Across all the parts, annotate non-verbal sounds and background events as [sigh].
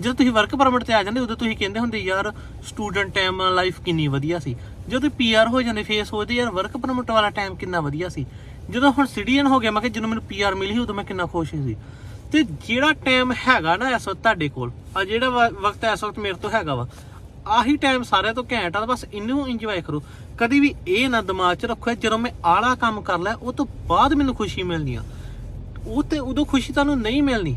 ਜਦੋਂ ਤੁਸੀਂ work permit ਤੇ ਆ ਜਾਂਦੇ, ਉਦੋਂ ਤੁਸੀਂ ਕਹਿੰਦੇ ਹੁੰਦੇ, ਯਾਰ ਸਟੂਡੈਂਟ ਟਾਈਮ ਲਾਈਫ ਕਿੰਨੀ ਵਧੀਆ ਸੀ। ਜਦੋਂ ਤੁਸੀਂ ਪੀਆਰ ਹੋ ਜਾਂਦੇ ਫੇਸ ਸੋਚਦੇ ਯਾਰ ਵਰਕ ਪਰਮਿਟ ਵਾਲਾ ਟਾਈਮ ਕਿੰਨਾ ਵਧੀਆ ਸੀ। ਜਦੋਂ ਹੁਣ ਸਿਟੀਜ਼ਨ ਹੋ ਗਿਆ, ਮੈਂ ਕਿਹਾ ਜਦੋਂ ਮੈਨੂੰ ਪੀਆਰ ਮਿਲੀ ਸੀ, ਉਦੋਂ ਮੈਂ ਕਿੰਨਾ ਖੁਸ਼ ਸੀ। ਤੇ ਜਿਹੜਾ ਟਾਈਮ ਹੈਗਾ ਨਾ, ਇਸ ਵਕਤ ਤੁਹਾਡੇ ਕੋਲ, ਆ ਜਿਹੜਾ ਵ- ਵਕਤ ਇਸ ਵਕਤ ਮੇਰੇ ਤੋਂ ਹੈਗਾ ਵਾ, ਆਹੀ ਟਾਈਮ ਸਾਰਿਆਂ ਤੋਂ ਘੈਂਟ ਆ, ਬਸ ਇਹਨੂੰ ਇੰਜੋਏ ਕਰੋ। ਕਦੀ ਵੀ ਇਹ ਨਾ ਦਿਮਾਗ 'ਚ ਰੱਖੋ, ਜਦੋਂ ਮੈਂ ਆਲਾ ਕੰਮ ਕਰ ਲਿਆ, ਉਹ ਤੋਂ ਬਾਅਦ ਮੈਨੂੰ ਖੁਸ਼ੀ ਮਿਲਣੀ ਆ। ਉਹ ਤੇ ਉਦੋਂ ਖੁਸ਼ੀ ਤੁਹਾਨੂੰ ਨਹੀਂ ਮਿਲਣੀ।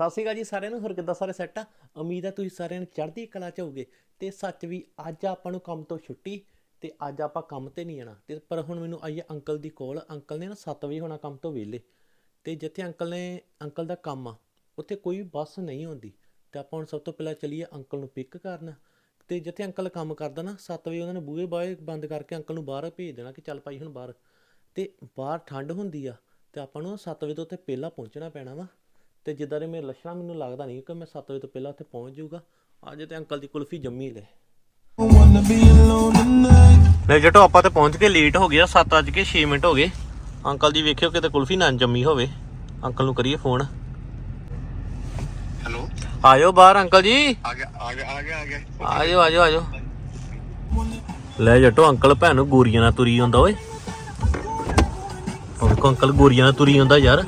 ਸਤਿ ਸ਼੍ਰੀ ਅਕਾਲ ਜੀ ਸਾਰਿਆਂ ਨੂੰ, ਹੋਰ ਕਿੱਦਾਂ ਸਾਰੇ ਸੈੱਟ ਆ? ਉਮੀਦ ਆ ਤੁਸੀਂ ਸਾਰਿਆਂ ਨੂੰ ਚੜ੍ਹਦੀ ਕਲਾ ਚ ਹੋਗੇ ਤੇ ਸੱਚ ਵੀ, ਅੱਜ ਆਪਾਂ ਨੂੰ ਕੰਮ ਤੋਂ ਛੁੱਟੀ ਤੇ ਅੱਜ ਆਪਾਂ ਕੰਮ ਤੇ ਨਹੀਂ ਜਾਣਾ ਤੇ ਪਰ ਹੁਣ ਮੈਨੂੰ ਆਈ ਹੈ ਅੰਕਲ ਦੀ ਕੋਲ ਅੰਕਲ ਨੇ ਨਾ 7 ਵਜੇ ਹੋਣਾ ਕੰਮ ਤੋਂ ਵਿਹਲੇ। ਤੇ ਜਿੱਥੇ ਅੰਕਲ ਨੇ, ਅੰਕਲ ਦਾ ਕੰਮ ਆ, ਉੱਥੇ ਕੋਈ ਬੱਸ ਨਹੀਂ ਆਉਂਦੀ। ਤੇ ਆਪਾਂ ਹੁਣ ਸਭ ਤੋਂ ਪਹਿਲਾਂ ਚਲੀਏ ਅੰਕਲ ਨੂੰ ਪਿਕ ਕਰਨ। ਤੇ ਜਿੱਥੇ ਅੰਕਲ ਕੰਮ ਕਰਦਾ ਨਾ 7 ਵਜੇ ਉਹਨਾਂ ਨੇ ਬੂਹੇ ਬਾਹੇ ਬੰਦ ਕਰਕੇ ਅੰਕਲ ਨੂੰ ਬਾਹਰ ਭੇਜ ਦੇਣਾ ਕਿ ਚੱਲ ਭਾਈ ਹੁਣ ਬਾਹਰ। ਤੇ ਬਾਹਰ ਠੰਡ ਹੁੰਦੀ ਆ, ਤੇ ਆਪਾਂ ਨੂੰ 7 ਵਜੇ ਤੋਂ ਉੱਥੇ ਪਹਿਲਾਂ ਪਹੁੰਚਣਾ ਪੈਣਾ ਵਾ। ਤੇ ਜਿੱਦਾਂ ਦੇ ਮੇਰੇ ਲੱਛਣ ਮੈਨੂੰ ਲੱਗਦਾ ਨਹੀਂ ਕਿ ਮੈਂ 7 ਵਜੇ ਤੋਂ ਪਹਿਲਾਂ ਉੱਥੇ ਪਹੁੰਚ ਜਾਊਗਾ। ਅੱਜ ਤੇ ਅੰਕਲ ਦੀ ਕੁਲਫੀ ਜੰਮੀ ਲੈ ਲੈ ਜਟੋ ਆਪਾਂ ਤੇ ਪਹੁੰਚ ਕੇ ਲੇਟ ਹੋ ਗਿਆ 7 ਵਜ ਕੇ 6 ਮਿੰਟ ਹੋ ਗਏ। ਅੰਕਲ ਦੀ ਵੇਖਿਓ ਕਿਤੇ ਕੁਲਫੀ ਨਾ ਜੰਮੀ ਹੋਵੇ। ਅੰਕਲ ਨੂੰ ਕਰੀਏ ਫੋਨ ਹੈਲੋ। ਆਇਓ ਬਾਹਰ ਅੰਕਲ ਜੀ। ਆ ਗਿਆ ਆ ਗਿਆ ਆ ਗਿਆ ਆ ਗਿਆ। ਆਜੋ ਆਜੋ ਆਜੋ ਲੈ ਜੱਟੋ ਅੰਕਲ ਭੈਣ ਨੂੰ ਗੋਰੀਆਂ ਨਾਲ ਤੁਰੀ ਹੁੰਦਾ ਓਏ। ਉਹ ਵੇਖੋ ਅੰਕਲ ਗੋਰੀਆਂ ਨਾਲ ਤੁਰੀ ਹੁੰਦਾ ਯਾਰ।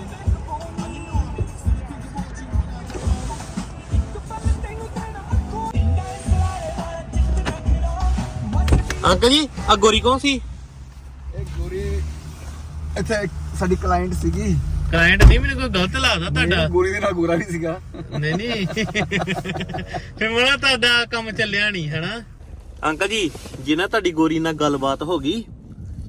ਅੰਕਲ ਜੀ ਆ ਗੋਰੀ ਕੌਣ ਸੀ? ਇਹ ਗੋਰੀ ਇੱਥੇ ਸਾਡੀ ਕਲਾਇੰਟ ਸੀਗੀ। ਕਲਾਇੰਟ ਨਹੀਂ ਮੈਨੂੰ ਕੋਈ ਗਲਤ ਲੱਗਦਾ ਤੁਹਾਡਾ। ਗੋਰੀ ਦੇ ਨਾਲ ਗੋਰਾ ਨਹੀਂ ਸੀਗਾ। ਨਹੀਂ ਨਹੀਂ। ਫਿਰ ਮਨਾ ਤੁਹਾਡਾ ਕੰਮ ਚੱਲਿਆ ਨਹੀਂ ਹੈਨਾ? ਅੰਕਲ ਜੀ ਜਿਨ੍ਹਾਂ ਤੁਹਾਡੀ ਗੋਰੀ ਨਾਲ ਗੱਲਬਾਤ ਹੋ ਗਈ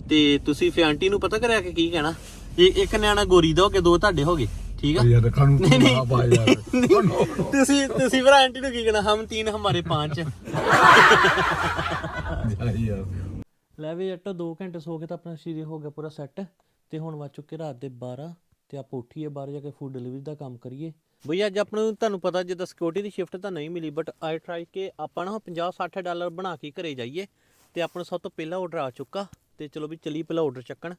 ਤੇ ਤੁਸੀਂ ਫਿਰ ਆਂਟੀ ਨੂੰ ਪਤਾ ਕਰਿਆ ਕਿ ਕੀ ਕਹਿਣਾ? ਇਹ ਇੱਕ ਨਿਆਣਾ ਗੋਰੀ ਦਾ ਹੋ ਕੇ ਦੋ ਤੁਹਾਡੇ ਹੋ ਗਏ। ਠੀਕ ਆ? ਯਾਰ ਖਾਣੂ ਨਹੀਂ, ਨਹੀਂ। ਆ ਬਾ ਯਾਰ। [laughs] ਤੁਸੀਂ ਤੁਸੀਂ ਫਿਰ ਆਂਟੀ ਨੂੰ ਕੀ ਕਹਿਣਾ? ਹਮ ਤੀਨ ਹਮਾਰੇ ਪਾਂਚ। [laughs] ਜਾ ਯਾਰ। ਲੈ ਵੀ ਜੱਟੋ 2 ਘੰਟੇ ਸੋ ਕੇ ਤਾਂ ਆਪਣਾ ਸਰੀਰ ਹੋ ਗਿਆ ਪੂਰਾ ਸੈੱਟ ਤੇ ਹੁਣ ਵੱਜ ਚੁੱਕੇ ਰਾਤ ਦੇ 12 ਤੇ ਆਪਾਂ ਉੱਠੀਏ ਬਾਹਰ ਜਾ ਕੇ ਫੂਡ ਡਿਲੀਵਰੀ ਦਾ ਕੰਮ ਕਰੀਏ। ਬਈ ਅੱਜ ਆਪਾਂ ਨੂੰ ਤੁਹਾਨੂੰ ਪਤਾ ਜਿੱਦਾਂ ਸਿਕਿਉਰਿਟੀ ਦੀ ਸ਼ਿਫਟ ਤਾਂ ਨਹੀਂ ਮਿਲੀ ਬਟ ਆਈ ਟਰਾਈ ਕਿ ਆਪਾਂ ਨਾ 50 60 ਡਾਲਰ ਬਣਾ ਕੇ ਘਰੇ ਜਾਈਏ ਤੇ ਆਪਾਂ ਨੂੰ ਸਭ ਤੋਂ ਪਹਿਲਾ ਆਰਡਰ ਆ ਚੁੱਕਾ ਤੇ ਚਲੋ ਵੀ ਚਲੀ ਪਹਿਲਾ ਆਰਡਰ ਚੱਕਣ।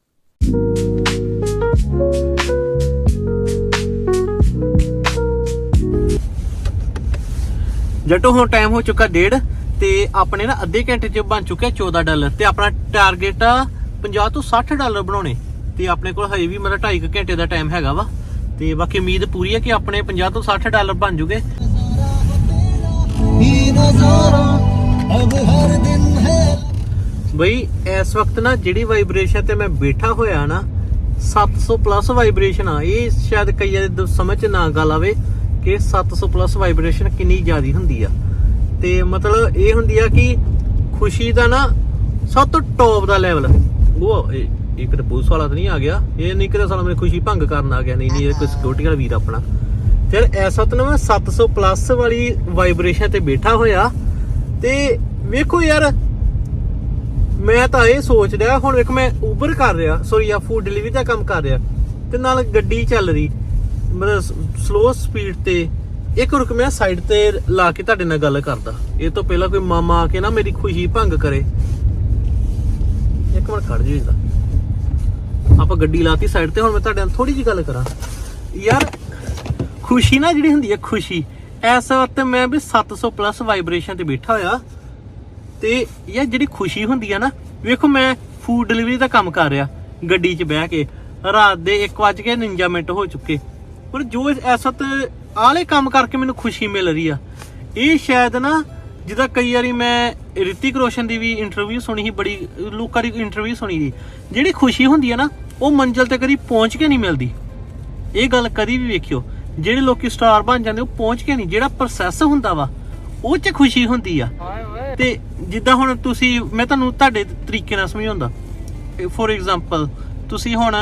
ਜੱਟੋ, ਹੁਣ ਟਾਈਮ ਹੋ ਚੁੱਕਾ ਡੇਢ ਤੇ ਆਪਣੇ ਨਾ ਅੱਧੇ ਘੰਟੇ ਚ ਬਣ ਚੁੱਕਿਆ 14 ਡਾਲਰ ਤੇ ਆਪਣਾ ਟਾਰਗੇਟ ਆ 50 ਤੋਂ 60 ਡਾਲਰ ਬਣਾਉਣੇ ਤੇ ਆਪਣੇ ਕੋਲ ਹਜੇ ਵੀ ਮਤਲਬ 2.5 ਘੰਟੇ ਦਾ ਟਾਈਮ ਹੈਗਾ ਵਾ ਤੇ ਬਾਕੀ ਉਮੀਦ ਪੂਰੀ ਹੈ ਕਿ ਆਪਣੇ 50 ਤੋਂ 60 ਡਾਲਰ ਬਣ ਜੂਗੇ। ਬਈ, ਇਸ ਵਕਤ ਨਾ ਜਿਹੜੀ ਵਾਈਬ੍ਰੇਸ਼ਨ ਤੇ ਮੈਂ ਬੈਠਾ ਹੋਇਆ ਨਾ 700 ਪਲੱਸ ਵਾਈਬ੍ਰੇਸ਼ਨ ਆ। ਇਹ ਸ਼ਾਇਦ ਕਈ ਵਾਰ ਸਮਝ ਨਾ ਗੱਲ ਆਵੇ। ਕਿ 700 ਪਲੱਸ ਵਾਈਬ੍ਰੇਸ਼ਨ ਕਿੰਨੀ ਜ਼ਿਆਦੀ ਹੁੰਦੀ ਆ। ਤੇ ਮਤਲਬ ਇਹ ਹੁੰਦੀ ਆ ਕਿ ਖੁਸ਼ੀ ਦਾ ਨਾ ਸਭ ਤੋਂ ਟੌਪ ਦਾ ਲੈਵਲ ਉਹ ਇਹ ਇੱਕ ਤੇ ਪੁਲਿਸ ਵਾਲਾ ਤਾਂ ਨਹੀਂ ਆ ਗਿਆ। ਇਹ ਨਹੀਂ ਕਿਤੇ ਸਾਲਾ ਮੇਰੀ ਖੁਸ਼ੀ ਭੰਗ ਕਰਨ ਆ ਗਿਆ। ਨਹੀਂ ਨਹੀਂ, ਇਹ ਕੋਈ ਸਿਕਿਉਰਿਟੀ ਵਾਲਾ ਵੀਰ ਆਪਣਾ। ਫਿਰ ਇਸ ਵਕਤ ਨਾ ਮੈਂ 700 ਪਲੱਸ ਵਾਲੀ ਵਾਈਬ੍ਰੇਸ਼ਨ ਤੇ ਬੈਠਾ ਹੋਇਆ। ਤੇ ਵੇਖੋ ਯਾਰ, ਮੈਂ ਤਾਂ ਇਹ ਸੋਚ ਰਿਹਾ, ਹੁਣ ਵੇਖ ਮੈਂ ਉਬਰ ਕਰ ਰਿਹਾ। ਸੋਰੀ ਆ ਫੂਡ ਡਿਲੀਵਰੀ ਦਾ ਕੰਮ ਕਰ ਰਿਹਾ। ਤੇ ਨਾਲ ਗੱਡੀ ਚੱਲ ਰਹੀ। ਮਤਲਬ ਸਲੋ ਸਪੀਡ ਤੇ ਇੱਕ ਰੁਕ ਮੈਂ ਸਾਈਡ ਤੇ ਲਾ ਕੇ ਤੁਹਾਡੇ ਨਾਲ ਗੱਲ ਕਰਦਾ। ਇਹ ਤੋਂ ਪਹਿਲਾਂ ਕੋਈ ਮਾਮਾ ਆ ਕੇ ਨਾ ਮੇਰੀ ਖੁਸ਼ੀ ਭੰਗ ਕਰੇ। ਇੱਕ ਮਿੰਟ ਖੜ ਜੀ ਇਹਦਾ ਆਪਾਂ ਗੱਡੀ ਲਾਤੀ ਸਾਈਡ ਤੇ, ਹੁਣ ਮੈਂ ਤੁਹਾਡੇ ਨਾਲ ਥੋੜੀ ਜੀ ਗੱਲ ਕਰਾਂ। ਯਾਰ, ਖੁਸ਼ੀ ਨਾ ਜਿਹੜੀ ਹੁੰਦੀ ਹੈ, ਖੁਸ਼ੀ। ਇਸ ਵਕਤ ਮੈਂ ਵੀ 700 ਪਲੱਸ ਵਾਈਬ੍ਰੇਸ਼ਨ ਤੇ ਬੈਠਾ ਹੋਇਆ। ਤੇ ਯਾਰ ਜਿਹੜੀ ਖੁਸ਼ੀ ਹੁੰਦੀ ਆ ਨਾ, ਵੇਖੋ ਮੈਂ ਫੂਡ ਡਿਲੀਵਰੀ ਦਾ ਕੰਮ ਕਰ ਰਿਹਾ। ਗੱਡੀ 'ਚ ਬਹਿ ਕੇ। ਰਾਤ ਦੇ 1:49 ਮਿੰਟ ਹੋ ਚੁੱਕੇ। ਪਰ ਜੋ ਇਸ ਵਕਤ ਆਲੇ ਕੰਮ ਕਰਕੇ ਮੈਨੂੰ ਖੁਸ਼ੀ ਮਿਲ ਰਹੀ ਆ ਇਹ ਸ਼ਾਇਦ ਨਾ ਜਿੱਦਾਂ ਕਈ ਵਾਰੀ ਮੈਂ ਰਿਤਿਕ ਰੋਸ਼ਨ ਦੀ ਵੀ ਇੰਟਰਵਿਊ ਸੁਣੀ ਸੀ ਬੜੀ ਲੋਕਾਂ ਦੀ ਇੰਟਰਵਿਊ ਸੁਣੀ ਸੀ ਜਿਹੜੀ ਖੁਸ਼ੀ ਹੁੰਦੀ ਆ ਨਾ ਉਹ ਮੰਜ਼ਿਲ ਤੇ ਕਦੀ ਪਹੁੰਚ ਕੇ ਨਹੀਂ ਮਿਲਦੀ। ਇਹ ਗੱਲ ਕਦੀ ਵੀ ਵੇਖਿਓ ਜਿਹੜੇ ਲੋਕੀ ਸਟਾਰ ਬਣ ਜਾਂਦੇ ਉਹ ਪਹੁੰਚ ਕੇ ਨਹੀਂ ਜਿਹੜਾ ਪ੍ਰੋਸੈਸ ਹੁੰਦਾ ਵਾ ਉਹ 'ਚ ਖੁਸ਼ੀ ਹੁੰਦੀ ਆ। ਤੇ ਜਿੱਦਾਂ ਹੁਣ ਤੁਸੀਂ ਮੈਂ ਤੁਹਾਨੂੰ ਤੁਹਾਡੇ ਤਰੀਕੇ ਨਾਲ ਸਮਝਾਉਂਦਾ। ਫੋਰ ਐਗਜ਼ਾਮਪਲ ਤੁਸੀਂ ਹੁਣ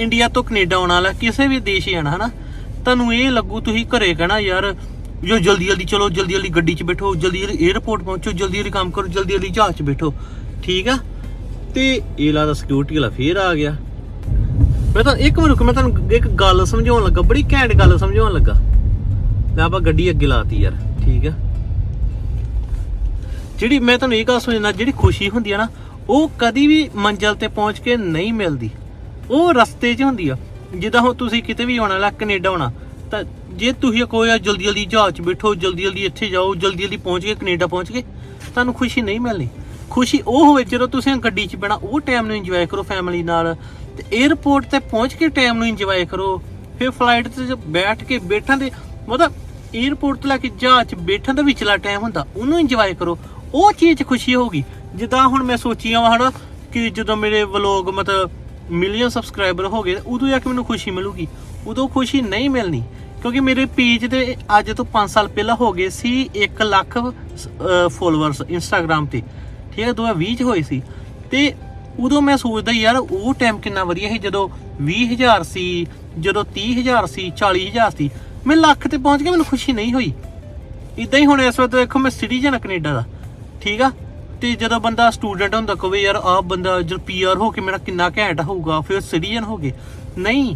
ਇੰਡੀਆ ਤੋਂ ਕੈਨੇਡਾ ਆਉਣ ਵਾਲਾ, ਕਿਸੇ ਵੀ ਦੇਸ਼ ਹੀ ਆਣਾ ਹਨਾ? ਤੁਹਾਨੂੰ ਇਹ ਲੱਗੂ, ਤੁਸੀਂ ਘਰੇ ਕਹਿਣਾ, ਯਾਰ, ਜੋ ਜਲਦੀ ਜਲਦੀ ਚਲੋ, ਜਲਦੀ ਜਲਦੀ ਗੱਡੀ 'ਚ ਬੈਠੋ, ਜਲਦੀ ਜਲਦੀ 에어ਪੋਰਟ ਪਹੁੰਚੋ, ਜਲਦੀ ਜਲਦੀ ਕੰਮ ਕਰੋ, ਜਲਦੀ ਜਲਦੀ ਜਹਾਜ਼ 'ਚ ਬੈਠੋ। ਠੀਕ ਆ? ਤੇ ਇਹ ਲੱਗਦਾ ਸਿਕਿਉਰਿਟੀ ਵਾਲਾ ਫੇਰ ਆ ਗਿਆ। ਮੈਂ ਤਾਂ ਇੱਕ ਮਿੰਟ ਰੁਕ, ਮੈਂ ਤੁਹਾਨੂੰ ਇੱਕ ਗੱਲ ਸਮਝਾਉਣ ਲੱਗਾ, ਬੜੀ ਘੈਂਟ ਗੱਲ ਸਮਝਾਉਣ ਲੱਗਾ। ਮੈਂ ਆਪਾਂ ਗੱਡੀ ਅੱਗੇ ਲਾਤੀ ਯਾਰ, ਠੀਕ ਆ? ਜਿਹੜੀ ਮੈਂ ਤੁਹਾਨੂੰ ਇਹ ਗੱਲ ਸੁਣਨਾ ਜਿਹੜੀ ਖੁਸ਼ੀ ਹੁੰਦੀ ਆ ਨਾ, ਉਹ ਕਦੀ ਵੀ ਮੰਜ਼ਲ ਤੇ ਪਹੁੰਚ ਕੇ ਨਹੀਂ ਮਿਲਦੀ। ਉਹ ਰਸਤੇ 'ਚ ਹੁੰਦੀ ਆ। ਜਿੱਦਾਂ ਹੁਣ ਤੁਸੀਂ ਕਿਤੇ ਵੀ ਆਉਣਾ ਲਾ ਕੈਨੇਡਾ ਆਉਣਾ, ਤਾਂ ਜੇ ਤੁਸੀਂ ਕੋਈ ਆ ਜਲਦੀ ਜਲਦੀ ਜਹਾਜ਼ 'ਚ ਬੈਠੋ, ਜਲਦੀ ਜਲਦੀ ਇੱਥੇ ਜਾਓ, ਜਲਦੀ ਜਲਦੀ ਪਹੁੰਚ ਕੇ ਕੈਨੇਡਾ ਪਹੁੰਚ ਗਏ ਤੁਹਾਨੂੰ ਖੁਸ਼ੀ ਨਹੀਂ ਮਿਲਣੀ। ਖੁਸ਼ੀ ਉਹ ਹੋਵੇ ਜਦੋਂ ਤੁਸੀਂ ਗੱਡੀ 'ਚ ਬੈਣਾ ਉਹ ਟਾਈਮ ਨੂੰ ਇੰਜੋਏ ਕਰੋ ਫੈਮਿਲੀ ਨਾਲ। ਤੇ 에ਅਰਪੋਰਟ ਤੇ ਪਹੁੰਚ ਕੇ ਟਾਈਮ ਨੂੰ ਇੰਜੋਏ ਕਰੋ। ਫਿਰ ਫਲਾਈਟ ਤੇ ਬੈਠ ਕੇ ਬੈਠਣ ਦੇ, ਮਤਲਬ 에ਅਰਪੋਰਟ ਤੋਂ ਲੈ ਕੇ ਜਹਾਜ਼ 'ਚ ਬੈਠਣ ਦਾ ਵਿਚਲਾ ਟਾਈਮ ਹੁੰਦਾ, ਉਹਨੂੰ ਇੰਜੋਏ ਕਰੋ। ਉਹ ਚੀਜ਼ 'ਚ ਖੁਸ਼ੀ ਹੋਊਗੀ। ਜਿੱਦਾਂ ਹੁਣ ਮੈਂ ਸੋਚੀਆਂ ਵਾ ਹਨਾ, ਕਿ ਜਦੋਂ ਮੇਰੇ ਵਲੋਗ ਮਤਲਬ ਮਿਲੀਅਨ ਸਬਸਕ੍ਰਾਈਬਰ ਹੋ ਗਏ, ਉਦੋਂ ਜਾ ਕੇ ਮੈਨੂੰ ਖੁਸ਼ੀ ਮਿਲੂਗੀ। ਉਦੋਂ ਖੁਸ਼ੀ ਨਹੀਂ ਮਿਲਣੀ, ਕਿਉਂਕਿ ਮੇਰੇ ਪੇਜ ਤੇ ਅੱਜ ਤੋਂ 5 ਸਾਲ ਪਹਿਲਾਂ ਹੋ ਗਏ ਸੀ 1 ਲੱਖ ਫੋਲੋਅਰਸ ਇੰਸਟਾਗ੍ਰam ਤੇ। ਠੀਕ ਹੈ 2020 ਚ ਹੋਏ ਸੀ। ਤੇ ਉਦੋਂ ਮੈਂ ਸੋਚਦਾ ਯਾਰ, ਉਹ ਟਾਈਮ ਕਿੰਨਾ ਵਧੀਆ ਸੀ, ਜਦੋਂ 20000 ਸੀ, ਜਦੋਂ 30000 ਸੀ 40000 ਸੀ, ਮੈਂ ਲੱਖ ਤੇ ਪਹੁੰਚ ਗਿਆ ਮੈਨੂੰ ਖੁਸ਼ੀ ਨਹੀਂ ਹੋਈ। ਇਦਾਂ ਹੀ ਹੁਣ ਇਸ ਵਕਤ ਦੇਖੋ, ਮੈਂ ਸਿਟੀਜ਼ਨ ਆ ਕੈਨੇਡਾ ਦਾ। ਠੀਕ ਆ? ਤੇ ਜਦੋਂ ਬੰਦਾ ਸਟੂਡੈਂਟ ਹੁੰਦਾ ਕਵੇ ਯਾਰ ਆਹ ਬੰਦਾ ਜਦ ਪੀਆਰ ਹੋ ਕੇ ਮੇਰਾ ਕਿੰਨਾ ਘੈਂਟ ਹੋਊਗਾ, ਫਿਰ ਸਿਟੀਜ਼ਨ ਹੋ ਗਏ। ਨਹੀਂ,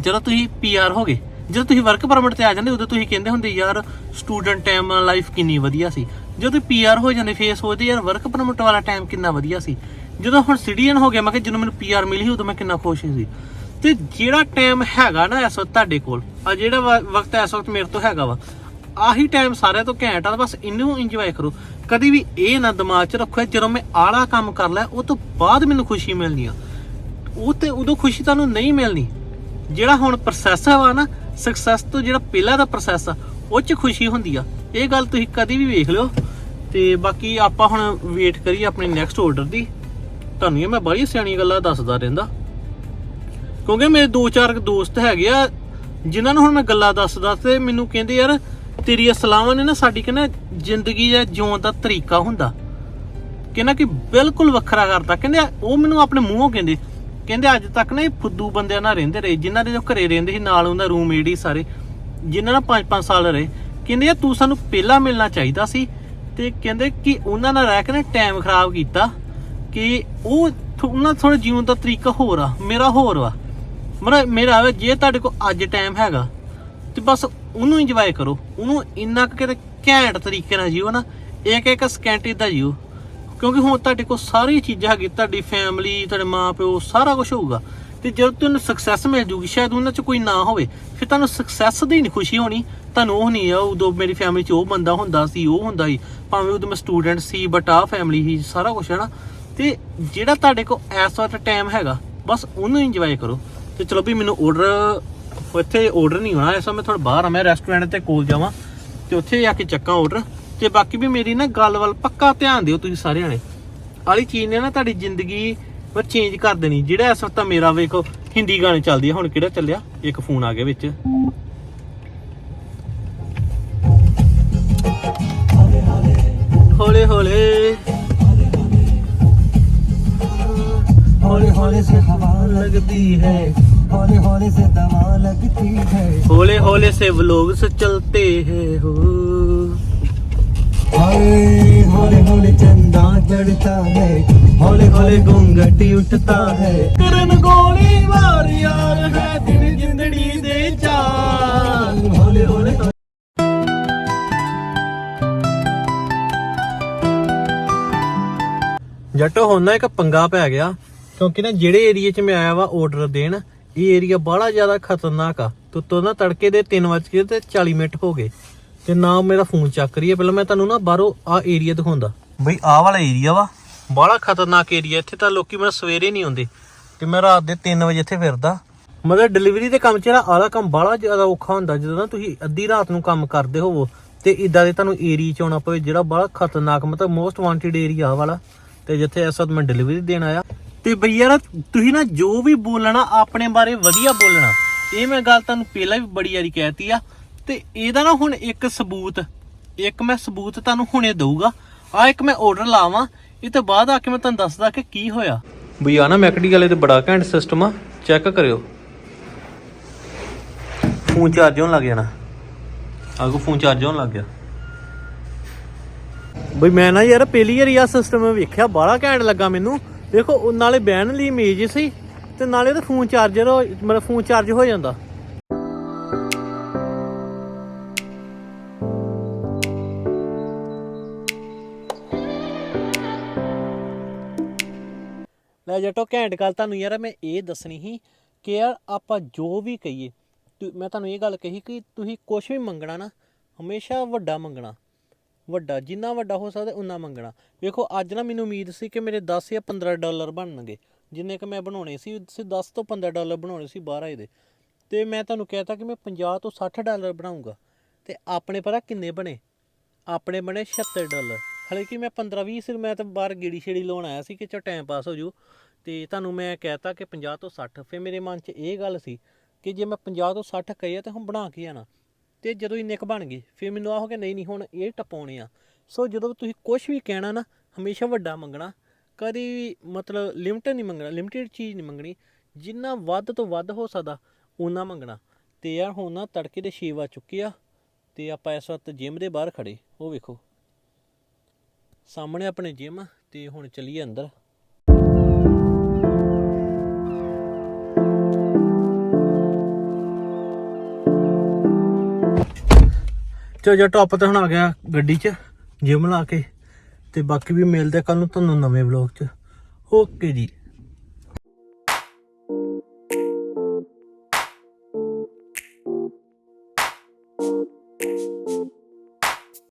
ਜਦੋਂ ਤੁਸੀਂ ਪੀਆਰ ਹੋ ਗਏ, ਜਦੋਂ ਤੁਸੀਂ ਵਰਕ ਪਰਮਿਟ ਤੇ ਆ ਜਾਂਦੇ, ਉਦੋਂ ਤੁਸੀਂ ਕਹਿੰਦੇ ਹੁੰਦੇ, ਯਾਰ ਸਟੂਡੈਂਟ ਟਾਈਮ ਲਾਈਫ ਕਿੰਨੀ ਵਧੀਆ ਸੀ। ਜਦੋਂ ਤੁਸੀਂ ਪੀਆਰ ਹੋ ਜਾਂਦੇ ਫੇਸ ਸੋਚਦੇ, ਯਾਰ ਵਰਕ ਪਰਮਿਟ ਵਾਲਾ ਟਾਈਮ ਕਿੰਨਾ ਵਧੀਆ ਸੀ। ਜਦੋਂ ਹੁਣ ਸਿਟੀਜ਼ਨ ਹੋ ਗਿਆ ਮੈਂ ਕਿ ਜਦੋਂ ਮੈਨੂੰ ਪੀਆਰ ਮਿਲੀ ਸੀ, ਉਦੋਂ ਮੈਂ ਕਿੰਨਾ ਖੁਸ਼ ਸੀ। ਤੇ ਜਿਹੜਾ ਟਾਈਮ ਹੈਗਾ ਨਾ, ਇਸ ਵਕਤ ਤੁਹਾਡੇ ਕੋਲ, ਆ ਜਿਹੜਾ ਵਕਤ ਇਸ ਵਕਤ ਮੇਰੇ ਤੋਂ ਹੈਗਾ ਵਾ, ਆਹੀ ਟਾਈਮ ਸਾਰਿਆਂ ਤੋਂ ਘੈਂਟ ਆ, ਬਸ ਇਹਨੂੰ ਇੰਜੋਏ ਕਰੋ। ਕਦੀ ਵੀ ਇਹ ਨਾ ਦਿਮਾਗ 'ਚ ਰੱਖੋ ਜਦੋਂ ਮੈਂ ਆਲਾ ਕੰਮ ਕਰ ਲਿਆ, ਉਹ ਤੋਂ ਬਾਅਦ ਮੈਨੂੰ ਖੁਸ਼ੀ ਮਿਲਣੀ ਆ। ਉਹ ਤੇ ਉਦੋਂ ਖੁਸ਼ੀ ਤੁਹਾਨੂੰ ਨਹੀਂ ਮਿਲਣੀ। ਜਿਹੜਾ ਹੁਣ ਪ੍ਰੋਸੈਸ ਵਾ ਨਾ ਸਕਸੈਸ ਤੋਂ ਜਿਹੜਾ ਪਹਿਲਾਂ ਦਾ ਪ੍ਰੋਸੈਸ ਆ, ਉਹ 'ਚ ਖੁਸ਼ੀ ਹੁੰਦੀ ਆ। ਇਹ ਗੱਲ ਤੁਸੀਂ ਕਦੀ ਵੀ ਵੇਖ ਲਿਓ। ਤੇ ਬਾਕੀ ਆਪਾਂ ਹੁਣ ਵੇਟ ਕਰੀਏ ਆਪਣੇ ਨੈਕਸਟ ਆਰਡਰ ਦੀ। ਤੁਹਾਨੂੰ ਇਹ ਮੈਂ ਬੜੀ ਸਿਆਣੀ ਗੱਲਾਂ ਦੱਸਦਾ ਰਹਿੰਦਾ। ਕਿਉਂਕਿ ਮੇਰੇ ਦੋ ਚਾਰ ਦੋਸਤ ਹੈਗੇ ਆ, ਜਿਨ੍ਹਾਂ ਨੂੰ ਹੁਣ ਮੈਂ ਗੱਲਾਂ ਦੱਸਦਾ ਤੇ ਮੈਨੂੰ ਕਹਿੰਦੇ ਯਾਰ ਤੇਰੀਆਂ ਸਲਾਹਾਂ ਨੇ ਨਾ ਸਾਡੀ ਕਹਿੰਦਾ ਜ਼ਿੰਦਗੀ ਦਾ ਜਿਉਣ ਦਾ ਤਰੀਕਾ ਹੁੰਦਾ। ਕਹਿੰਦਾ ਕਿ ਬਿਲਕੁਲ ਵੱਖਰਾ ਕਰਤਾ। ਕਹਿੰਦੇ ਉਹ ਮੈਨੂੰ ਆਪਣੇ ਮੂੰਹੋਂ ਕਹਿੰਦੇ। ਕਹਿੰਦੇ ਅੱਜ ਤੱਕ ਨਾ ਇਹ ਫੁੱਦੂ ਬੰਦਿਆਂ ਨਾਲ ਰਹਿੰਦੇ ਰਹੇ। ਜਿਨ੍ਹਾਂ ਦੇ ਜੋ ਘਰੇ ਰਹਿੰਦੇ ਸੀ, ਨਾਲ ਉਹਨਾਂ ਰੂਮਮੇਟ ਹੀ ਸਾਰੇ। ਜਿਨ੍ਹਾਂ ਨਾਲ 5-5 ਸਾਲ ਰਹੇ। ਕਹਿੰਦੇ ਯਾਰ ਤੂੰ ਸਾਨੂੰ ਪਹਿਲਾਂ ਮਿਲਣਾ ਚਾਹੀਦਾ ਸੀ ਤੇ ਕਹਿੰਦੇ ਕਿ ਉਹਨਾਂ ਨਾਲ ਰਹਿ ਕੇ ਨਾ ਟਾਈਮ ਖਰਾਬ ਕੀਤਾ ਕਿ ਉਹ ਉਹਨਾਂ ਦਾ ਥੋੜਾ ਜੀਵਨ ਦਾ ਤਰੀਕਾ ਹੋਰ ਆ, ਮੇਰਾ ਹੋਰ ਵਾ। ਮੇਰਾ ਮੇਰਾ ਜੇ ਤੁਹਾਡੇ ਕੋਲ ਅੱਜ ਟਾਈਮ ਹੈਗਾ ਤੇ ਬਸ ਉਹਨੂੰ ਇੰਜੋਏ ਕਰੋ। ਉਹਨੂੰ ਇੰਨਾ ਕੁ ਕਿਤੇ ਘੈਂਟ ਤਰੀਕੇ ਨਾਲ ਜੀਓ ਨਾ, ਇੱਕ ਇੱਕ ਸਕਿੰਟ ਇਦਾਂ ਜੀਓ। ਕਿਉਂਕਿ ਹੁਣ ਤੁਹਾਡੇ ਕੋਲ ਸਾਰੀਆਂ ਚੀਜ਼ਾਂ ਹੈਗੀ ਤੁਹਾਡੀ ਫੈਮਿਲੀ ਤੁਹਾਡੇ ਮਾਪਿਓ, ਸਾਰਾ ਕੁਝ ਹੋਊਗਾ। ਤੇ ਜਦੋਂ ਤੁਹਾਨੂੰ ਸਕਸੈਸ ਮਿਲ ਜੂਗੀ, ਸ਼ਾਇਦ ਉਹਨਾਂ ਚ ਕੋਈ ਨਾ ਹੋਵੇ, ਫਿਰ ਤੁਹਾਨੂੰ ਸਕਸੈਸ ਦੀ ਨਹੀਂ ਖੁਸ਼ੀ ਹੋਣੀ। ਤੁਹਾਨੂੰ ਉਹ ਨਹੀਂ ਆ, ਉਦੋਂ ਮੇਰੀ ਫੈਮਿਲੀ ਚ ਉਹ ਬੰਦਾ ਹੁੰਦਾ ਸੀ, ਉਹ ਹੁੰਦਾ ਸੀ। ਭਾਵੇਂ ਉਦੋਂ ਮੈਂ ਸਟੂਡੈਂਟ ਸੀ ਬਟ ਆ ਫੈਮਿਲੀ ਹੀ ਸਾਰਾ ਕੁਝ ਹੈ ਨਾ। ਤੇ ਜਿਹੜਾ ਤੁਹਾਡੇ ਕੋਲ ਇਸ ਵਕਤ ਟਾਈਮ ਹੈਗਾ, ਬਸ ਉਹਨੂੰ ਇੰਜੋਏ ਕਰੋ। ਤੇ ਚਲੋ ਵੀ ਮੈਨੂੰ ਆਰਡਰ ਇੱਥੇ ਆਰਡਰ ਨਹੀਂ ਹੋਣਾ, ਇਸ ਸਮੇਂ ਥੋੜਾ ਬਾਹਰ ਆ, ਮੈਂ ਰੈਸਟੋਰੈਂਟ ਤੇ ਕੋਲ ਜਾਵਾਂ, ਤੇ ਉੱਥੇ ਜਾ ਕੇ ਚੱਕਾਂ ਆਰਡਰ ਤੇ ਬਾਕੀ ਵੀ ਮੇਰੀ ਨਾ ਗੱਲ ਵੱਲ ਪੱਕਾ ਧਿਆਨ ਦਿਓ ਤੁਸੀਂ ਸਾਰਿਆਂ ਨੇ। ਆਲੀ ਚੀਜ਼ ਨੇ ਨਾ ਤੁਹਾਡੀ ਜ਼ਿੰਦਗੀ ਪਰ ਚੇਂਜ ਕਰ ਦੇਣੀ, ਜਿਹੜਾ ਇਸ ਵਕਤ ਮੇਰਾ ਵੇਖੋ, ਹਿੰਦੀ ਗਾਣੇ ਚੱਲਦੀ ਆ, ਹੁਣ ਕਿਹੜਾ ਚੱਲਿਆ? ਇੱਕ ਫੋਨ ਆ ਗਿਆ ਵਿੱਚ। ਹੌਲੇ ਹੌਲੇ। ਹੌਲੇ ਹੌਲੇ ਸੇ ਖਵਾ ਲੱਗਦੀ ਹੈ। हौले हौले से दवा लगती है हौले हौले से व्लॉग्स चलते हैं हो हाय हौले हौले चंदा चढ़ता है हौले हौले घूंघट उठता है ਕਰਨ ਗੋਲੀ ਵਾਰ ਯਾਰ ਹੈ ਦਿਨ ਜਿੰਦੜੀ ਦੇ ਚਾਰ हौले हौले ਜੱਟ ਹੁਣ ਨਾ ਇੱਕ ਪੰਗਾ ਪੈ ਗਿਆ ਕਿਉਂਕਿ ਨਾ ਜਿਹੜੇ ਏਰੀਏ 'ਚ ਮੈਂ ਆਇਆ ਵਾ ਆਰਡਰ ਦੇਣ ਇਹ ਏਰੀਆ ਬੜਾ ਜ਼ਿਆਦਾ ਖਤਰਨਾਕ ਆ। ਤੁੱਤੋਂ ਨਾ ਤੜਕੇ ਦੇ 3 ਵਜੇ ਤੇ 40 ਮਿੰਟ ਹੋ ਗਏ। ਤੇ ਨਾ ਮੇਰਾ ਫੋਨ ਚੱਕ ਰਹੀ ਹੈ ਪਹਿਲਾਂ ਮੈਂ ਤੁਹਾਨੂੰ ਨਾ ਬਾਹਰੋਂ ਆ ਏਰੀਆ ਦਿਖਾਉਂਦਾ। ਬਈ ਆਹ ਵਾਲਾ ਏਰੀਆ ਵਾ। ਬੜਾ ਖਤਰਨਾਕ ਏਰੀਆ ਇੱਥੇ ਤਾਂ ਲੋਕੀ ਮੈਨੂੰ ਸਵੇਰੇ ਨਹੀਂ ਆਉਂਦੇ। ਤੇ ਮੈਂ ਰਾਤ ਦੇ 3 ਵਜੇ ਇੱਥੇ ਫਿਰਦਾ। ਮਤਲਬ ਡਿਲੀਵਰੀ ਦੇ ਕੰਮ 'ਚ ਨਾ ਆਲਾ ਕੰਮ ਬੜਾ ਜ਼ਿਆਦਾ ਔਖਾ ਹੁੰਦਾ। ਜਦੋਂ ਨਾ ਤੁਸੀਂ ਅੱਧੀ ਰਾਤ ਨੂੰ ਕੰਮ ਕਰਦੇ ਹੋਵੋ ਤੇ ਇਦਾਂ ਦੇ ਤੁਹਾਨੂੰ ਏਰੀਆ 'ਚ ਆਉਣਾ ਪਵੇ ਜਿਹੜਾ ਬੜਾ ਖਤਰਨਾਕ ਮਤਲਬ ਮੋਸਟ ਵਾਂਟਡ ਏਰੀਆ ਵਾਲਾ। ਤੇ ਜਿੱਥੇ ਇਸ ਵਕਤ ਮੈਂ ਡਿਲੀਵਰੀ ਦੇਣ ਆਇਆ। ਤੇ ਬਈ ਯਾਰ ਤੁਸੀਂ ਨਾ ਜੋ ਵੀ ਬੋਲਣਾ ਆਪਣੇ ਬਾਰੇ ਵਧੀਆ ਬੋਲਣਾ। ਇਹ ਮੈਂ ਗੱਲ ਤੁਹਾਨੂੰ ਪਹਿਲਾਂ ਵੀ ਬੜੀ ਵਾਰੀ ਕਹਿਤੀ ਆ। ਤੇ ਇਹਦਾ ਨਾ ਹੁਣ ਇੱਕ ਸਬੂਤ ਇੱਕ ਮੈਂ ਸਬੂਤ ਤੁਹਾਨੂੰ ਹੁਣੇ ਦਊਗਾ। ਆ ਇੱਕ ਮੈਂ ਆਰਡਰ ਲਾਵਾਂ ਇਹ ਤੋਂ ਬਾਅਦ ਆ ਕੇ ਮੈਂ ਤੁਹਾਨੂੰ ਦੱਸਦਾ ਕਿ ਕੀ ਹੋਇਆ। ਬਈ ਆ ਨਾ ਮੈਕਡੀ ਵਾਲੇ ਤੇ ਬੜਾ ਘੈਂਟ ਸਿਸਟਮ ਆ ਚੈੱਕ ਕਰਿਓ। ਫੋਨ ਚਾਰਜ ਹੋਣ ਲੱਗ ਜਾਣਾ। ਆਗੂ ਫੋਨ ਚਾਰਜ ਹੋਣ ਲੱਗ ਗਿਆ। ਬਈ ਮੈਂ ਨਾ ਯਾਰ ਪਹਿਲੀ ਵਾਰੀ ਆ ਸਿਸਟਮ ਵੇਖਿਆ ਬੜਾ ਘੈਂਟ ਲੱਗਾ ਮੈਨੂੰ। ਦੇਖੋ ਨਾਲੇ ਬਹਿਣ ਲਈ ਇਮੇਜ ਸੀ ਤੇ ਨਾਲੇ ਤਾਂ ਫੋਨ ਚਾਰਜਰ ਮਤਲਬ ਫੋਨ ਚਾਰਜ ਹੋ ਜਾਂਦਾ। ਲੈ ਜਟੋ, ਘੈਂਟ ਗੱਲ ਤੁਹਾਨੂੰ ਯਾਰ, ਮੈਂ ਇਹ ਦੱਸਣੀ ਸੀ ਕਿ ਯਾਰ ਆਪਾਂ ਜੋ ਵੀ ਕਹੀਏ ਮੈਂ ਤੁਹਾਨੂੰ ਇਹ ਗੱਲ ਕਹੀ ਕਿ ਤੁਸੀਂ ਕੁਝ ਵੀ ਮੰਗਣਾ ਨਾ, ਹਮੇਸ਼ਾ ਵੱਡਾ ਮੰਗਣਾ। ਵੱਡਾ, ਜਿੰਨਾ ਵੱਡਾ ਹੋ ਸਕਦਾ ਉਨਾ ਮੰਗਣਾ। ਵੇਖੋ, ਅੱਜ ਨਾ ਮੈਨੂੰ ਉਮੀਦ ਸੀ ਕਿ ਮੇਰੇ 10 ਜਾਂ 15 ਡਾਲਰ ਬਣਨਗੇ। ਜਿੰਨੇ ਕਿ ਮੈਂ ਬਣਾਉਣੇ ਸੀ ਸੀ 10 ਤੋਂ 15 ਡਾਲਰ ਬਣਾਉਣੇ ਸੀ ਬਾਹਰ ਆਏ ਦੇ। ਤੇ ਮੈਂ ਤੁਹਾਨੂੰ ਕਹਿਤਾ ਕਿ ਮੈਂ 50 ਤੋਂ 60 ਡਾਲਰ ਬਣਾਉਂਗਾ ਤੇ ਆਪਣੇ ਪਤਾ ਕਿੰਨੇ ਬਣੇ? ਆਪਣੇ ਬਣੇ 76 ਡਾਲਰ। ਹਲੇ ਕਿ ਮੈਂ 15 20 ਸਿਰ ਮੈਂ ਤਾਂ ਬਾਹਰ ਗੇੜੀ ਛੇੜੀ ਲਾਉਣ ਆਇਆ ਸੀ ਕਿ ਚਾ ਟਾਈਮ ਪਾਸ ਹੋ ਜੂ। ਤੇ ਤੁਹਾਨੂੰ ਮੈਂ ਕਹਿਤਾ ਕਿ 50 ਤੋਂ 60 ਫਿਰ ਮੇਰੇ ਮਨ 'ਚ ਇਹ ਗੱਲ ਸੀ ਕਿ ਜੇ ਮੈਂ 50 ਤੋਂ 60 ਕਹੇ ਤਾਂ ਹੁਣ ਬਣਾ ਕੇ ਆਣਾ? ਤੇ ਜਦੋਂ ਇੰਨੇ ਕੁ ਬਣ ਗਈ ਫਿਰ ਮੈਨੂੰ ਆਹ ਹੋ ਗਿਆ, ਨਹੀਂ ਨਹੀਂ, ਹੁਣ ਇਹ ਟਪਾਉਣੇ ਆ। ਸੋ ਜਦੋਂ ਤੁਸੀਂ ਕੁਝ ਵੀ ਕਹਿਣਾ ਨਾ, ਹਮੇਸ਼ਾ ਵੱਡਾ ਮੰਗਣਾ। ਕਦੀ ਵੀ ਮਤਲਬ ਲਿਮਟਡ ਨਹੀਂ ਮੰਗਣਾ ਲਿਮਟਿਡ ਚੀਜ਼ ਨਹੀਂ ਮੰਗਣੀ। ਜਿੰਨਾ ਵੱਧ ਤੋਂ ਵੱਧ ਹੋ ਸਕਦਾ ਉਨਾ ਮੰਗਣਾ। ਤੇ ਯਾਰ ਹੁਣ ਨਾ ਤੜਕੇ ਦੇ 6 ਵਜ ਚੁੱਕੇ ਆ, ਤੇ ਆਪਾਂ ਇਸ ਵਕਤ ਜਿਮ ਦੇ ਬਾਹਰ ਖੜੇ। ਉਹ ਵੇਖੋ। ਸਾਹਮਣੇ ਆਪਣੇ ਜਿਮ ਤੇ ਹੁਣ ਚੱਲੀਏ ਅੰਦਰ। ਚੋ ਜੋ ਟੌਪ ਤੇ ਹੁਣ ਆ ਗਿਆ ਗੱਡੀ 'ਚ ਜਿਮ ਲਾ ਕੇ, ਤੇ ਬਾਕੀ ਵੀ ਮਿਲਦੇ ਕੱਲ ਨੂੰ ਤੁਹਾਨੂੰ ਨਵੇਂ ਵਲੌਗ 'ਚ। ਓਕੇ ਜੀ।